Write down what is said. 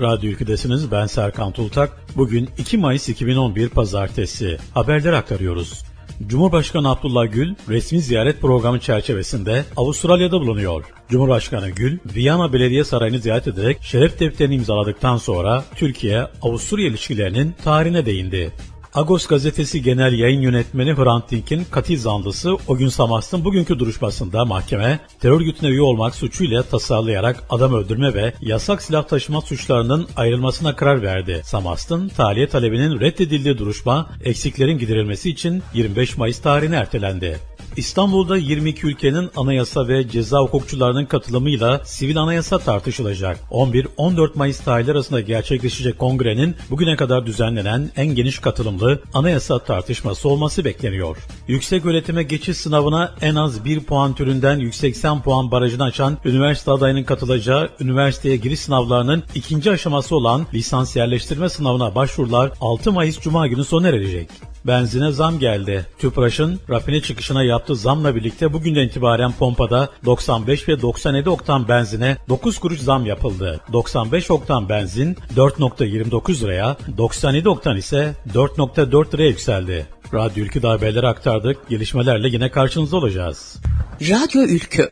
Radyo Ülkü'desiniz. Ben Serkan Tultak. Bugün 2 Mayıs 2011 Pazartesi. Haberler aktarıyoruz. Cumhurbaşkanı Abdullah Gül resmi ziyaret programı çerçevesinde Avustralya'da bulunuyor. Cumhurbaşkanı Gül, Viyana Belediye Sarayı'nı ziyaret ederek şeref defterini imzaladıktan sonra Türkiye-Avusturya ilişkilerinin tarihine değindi. Agos gazetesi genel yayın yönetmeni Hrant Dink'in katil zanlısı o gün Samast'ın bugünkü duruşmasında mahkeme terör örgütüne üye olmak suçuyla tasarlayarak adam öldürme ve yasak silah taşıma suçlarının ayrılmasına karar verdi. Samast'ın tahliye talebinin reddedildiği duruşma eksiklerin giderilmesi için 25 Mayıs tarihine ertelendi. İstanbul'da 22 ülkenin anayasa ve ceza hukukçularının katılımıyla sivil anayasa tartışılacak. 11-14 Mayıs tarihleri arasında gerçekleşecek kongrenin bugüne kadar düzenlenen en geniş katılımlı anayasa tartışması olması bekleniyor. Yüksek öğretime geçiş sınavına en az 1 puan türünden 180 puan barajını aşan üniversite adayının katılacağı üniversiteye giriş sınavlarının ikinci aşaması olan lisans yerleştirme sınavına başvurular 6 Mayıs Cuma günü sona erecek. Benzine zam geldi. Tüpraş'ın rafine çıkışına yaptığı zamla birlikte bugünden itibaren pompada 95 ve 97 oktan benzine 9 kuruş zam yapıldı. 95 oktan benzin 4.29 liraya, 97 oktan ise 4.4 liraya yükseldi. Radyo Ülkü haberleri aktardık. Gelişmelerle yine karşınızda olacağız. Radyo Ülkü